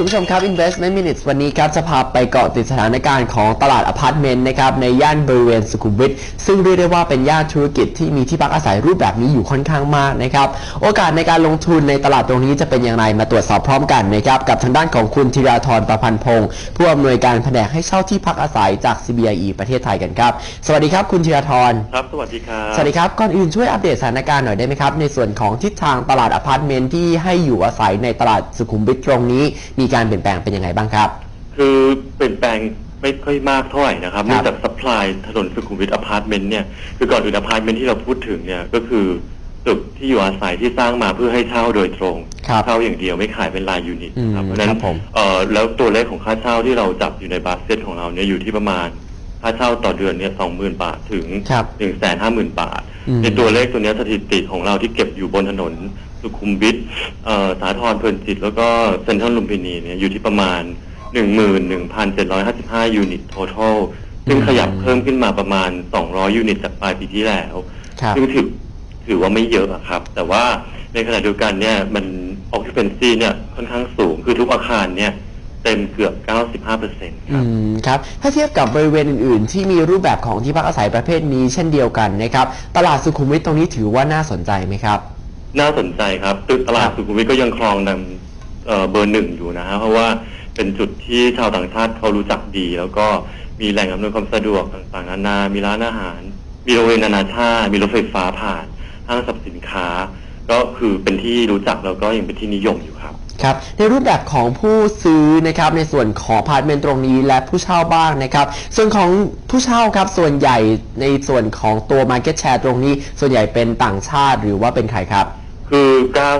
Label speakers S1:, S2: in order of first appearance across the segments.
S1: คุณผู้ชมครับ Investment Minutes วันนี้ครับจะพาไปเกาะติดสถานการณ์ของตลาดอพาร์ตเมนต์นะครับในย่านบริเวณสุขุมวิทซึ่งเรียกได้ว่าเป็นย่านธุรกิจที่มีที่พักอาศัยรูปแบบนี้อยู่ค่อนข้างมากนะครับโอกาสในการลงทุนในตลาดตรงนี้จะเป็นอย่างไรมาตรวจสอบพร้อมกันนะครับกับทางด้านของคุณธีราธรประพันธ์พงศ์ผู้อำนวยการแผนกให้เช่าที่พักอาศัยจาก CBIE ประเทศไทยกันครับสวัสดีครับคุณธีราธร
S2: ครับสวัสดีครับ
S1: สวัสดีครับก่อนอื่นช่วยอัปเดตสถานการณ์หน่อยได้ไหมครับในส่วนของทิศทางตลาดอพาร์ตเมนต์ที่ให้อยู่อาศัยในตลาดสุขุมวิทตรงนี้มีการเปลี่ยนแปลงเป็นยังไงบ้างครับ
S2: คือเปลี่ยนแปลงไม่ค่อยมากเท่าไหร่นะครับ
S1: ครับ
S2: เนื่องจากซัพพลายถนนสุขุมวิทอพาร์ตเมนต์เนี่ยคือก่อนอื่นอพาร์ตเมนต์ที่เราพูดถึงเนี่ยก็คือตึกที่อยู่อาศัยที่สร้างมาเพื่อให้เช่าโดยตรง
S1: ครับ
S2: เช่าอย่างเดียวไม่ขายเป็นรายยูนิตนะครับ
S1: อืม
S2: เพราะฉะนั้
S1: ครั
S2: น
S1: บผม
S2: เอ่อแล้วตัวเลขของค่าเช่าที่เราจับอยู่ในบาสเซ็ตของเราเนี่ยอยู่ที่ประมาณค่าเช่าต่อเดือนเนี่ยสองหมื่นบาทถึง
S1: ครับ
S2: หนึ่งแสนห้าหมื่นบาท
S1: อืม
S2: ในตัวเลขตัวเนี้ยสถิติของเราที่เก็บอยู่บนถนน สุขุมวิทเอ่อสาทรเพลินจิต แล้วก็เซ็นทรัลลุมพินีเนี่ยอยู่ที่ประมาณ 11,755 ยูนิต total ซึ่งขยับเพิ่มขึ้นมาประมาณ 200 ยูนิตจากปลายปีที่แล้ว
S1: ครับ
S2: ซึ่งถือถือว่าไม่เยอะอะครับ แต่ว่าในขณะเดียวกันเนี่ยมัน occupancy เนี่ยค่อนข้างสูง คือทุกอาคารเนี่ยเต็มเกือบ 95%ค
S1: อื
S2: รับ
S1: มครับ ถ้าเทียบกับบริเวณอื่น ๆ ที่มีรูปแบบของที่พักอาศัยประเภทนี้เช่นเดียวกันนะครับ ตลาดสุขุมวิทตรงนี้ถือว่าน่าสนใจไหมครับ
S2: น่าสนใจครับตึกตลาดสุขุมวิทก็ยังครองนำเเบอร์หนึ่งอยู่นะฮะเพราะว่าเป็นจุดที่ชาวต่างชาติเขารู้จักดี แล้วก็มีแหล่งอำนวยความสะดวกต่างๆนานา มีร้านอาหาร มีโรงเรียนนานาชาติ มีรถไฟฟ้าผ่านห้างสรรพสินค้า ก็คือเป็นที่รู้จักแล้วก็ยังเป็นที่นิยมอยู่ครับ
S1: ครับในรูปแบบของผู้ซื้อนะครับในส่วนของพาร์ทเมนต์ตรงนี้และผู้เช่าบ้างนะครับ ส่วนของผู้เช่าครับส่วนใหญ่ในส่วนของตัว Market Share ตรงนี้ ส่วนใหญ่เป็นต่างชาติหรือว่าเป็นใครครับ
S2: คือ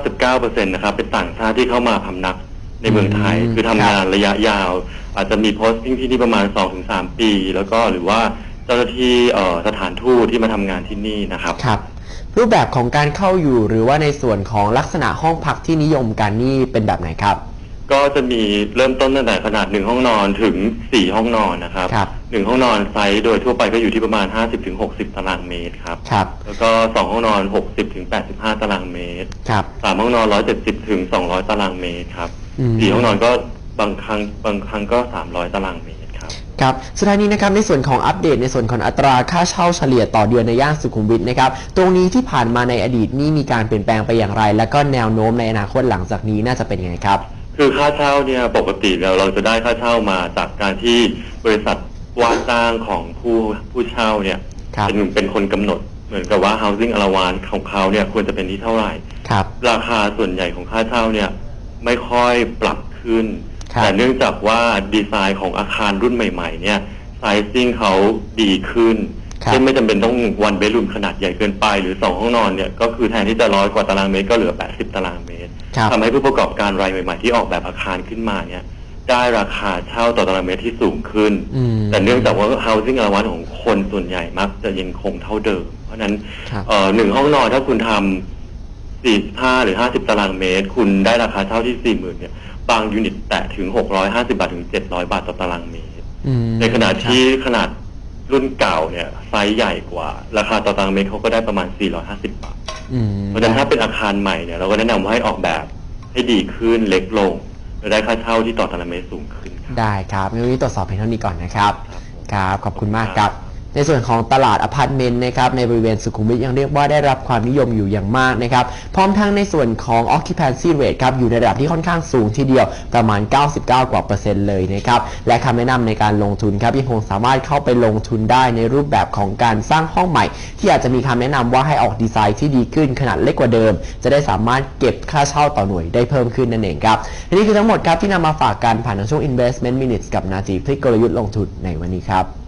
S2: 99%นะครับ เป็นต่างชาติที่เข้ามาพำนักในเมืองไทย
S1: อืม
S2: คือทำงานระยะยาว อาจจะมีโพสติ้งที่นี่ประมาณ 2-3 ปี แล้วก็หรือว่าเจ้าหน้าที่เอ่อสถานทูตที่มาทำงานที่นี่นะครับ
S1: ครับ รูปแบบของการเข้าอยู่หรือว่าในส่วนของลักษณะห้องพักที่นิยมกันนี่เป็นแบบไหนครับ
S2: ก็จะมีเริ่มต้นตั้งแต่ขนาดหนึ่งห้องนอนถึงสี่ห้องนอนนะครับ
S1: ครับ
S2: หนึ่งห้องนอนไซส์โดยทั่วไปก็อยู่ที่ประมาณ50-60ถึง60ตารางเมตรครับ
S1: ครับ
S2: แล้วก็สองห้องนอน60ถึง85ตารางเมตร
S1: ครับ
S2: สามห้องนอน170ถึง200ตารางเมตรครับ
S1: อืม
S2: สี่ห้องนอนก็บางครั้งบางครั้งก็300ตารางเมตรครับ
S1: ครับ สุดท้ายนี้นะครับในส่วนของอัปเดตในส่วนของอัตราค่าเช่าเฉลี่ยต่อเดือนในย่านสุขุมวิทนะครับ ตรงนี้ที่ผ่านมาในอดีตนี่มีการเปลี่ยนแปลงไปอย่างไร และก็แนวโน้มในอนาคตหลังจากนี้น่าจะเป็นยังไงครับ
S2: คือค่าเช่าเนี่ยปกติแล้วเราจะได้ค่าเช่ามาจากการที่บริษัทว่าจ้างของผู้ผู้เช่าเนี่ย
S1: ครับ
S2: เป็นเป็นคนกำหนดเหมือนกับว่า housing allowance ของเขาเนี่ยควรจะเป็นที่เท่าไหร่
S1: ครับ
S2: ราคาส่วนใหญ่ของค่าเช่าเนี่ยไม่ค่อยปรับขึ้น
S1: ครับ
S2: แต่เนื่องจากว่าดีไซน์ของอาคารรุ่นใหม่ๆเนี่ยไซซิ่งเขาดีขึ้น
S1: ครับ
S2: เช่นไม่จำเป็นต้องวันเบดรูมขนาดใหญ่เกินไป หรือสองห้องนอนเนี่ยก็คือแทนที่จะร้อยกว่าตารางเมตรก็เหลือ 80 ตารางเมตร
S1: ครับ
S2: ทำให้ผู้ประกอบการรายใหม่ ๆ ที่ออกแบบอาคารขึ้นมาเนี่ยได้ราคาเช่าต่อตารางเมตรที่สูงขึ้น
S1: อืม
S2: แต่เนื่องจากว่า housing allowance ของคนส่วนใหญ่มักจะยังคงเท่าเดิม เพราะฉะนั้น
S1: ครับ
S2: เอ่อหนึ่งห้องนอนถ้าคุณทำ45หรือ50ตารางเมตร คุณได้ราคาเช่าที่40,000เนี่ย บางยูนิตแตะถึง650บาทถึง700บาทต่อตารางเมตร
S1: อืม
S2: ในขณะที่ขนาด รุ่นเก่าเนี่ยไซส์ใหญ่กว่า ราคาต่อตารางเมตรเขาก็ได้ประมาณ 450 บาท
S1: อืม
S2: เพราะฉะนั้นถ้าเป็นอาคารใหม่เนี่ยเราก็แนะนำว่าให้ออกแบบให้ดีขึ้นเล็กลงและได้ค่าเช่าที่ต่อตารางเมตรสูงขึ้นครับ
S1: ได้ครับงั้นวันนี้ตรวจสอบเพียงเท่านี้ก่อนนะครับ
S2: ครับผม
S1: ครับขอบคุณมากครับ ในส่วนของตลาดอพาร์ตเมนต์นะครับในบริเวณสุขุมวิทยังเรียกว่าได้รับความนิยมอยู่อย่างมากนะครับพร้อมทั้งในส่วนของ occupancy rate ครับอยู่ในระดับที่ค่อนข้างสูงทีเดียวประมาณ 99 กว่าเปอร์เซ็นต์เลยนะครับและคำแนะนำในการลงทุนครับยังคงสามารถเข้าไปลงทุนได้ในรูปแบบของการสร้างห้องใหม่ ที่อาจจะมีคำแนะนำว่าให้ออกดีไซน์ที่ดีขึ้นขนาดเล็กกว่าเดิม จะได้สามารถเก็บค่าเช่าต่อหน่วยได้เพิ่มขึ้นนั่นเองครับนี่คือทั้งหมดครับที่นำมาฝากกันผ่านทางช่วง investment minutes กับนาทีพลิกกลยุทธ์ลงทุนในวันนี้ครับ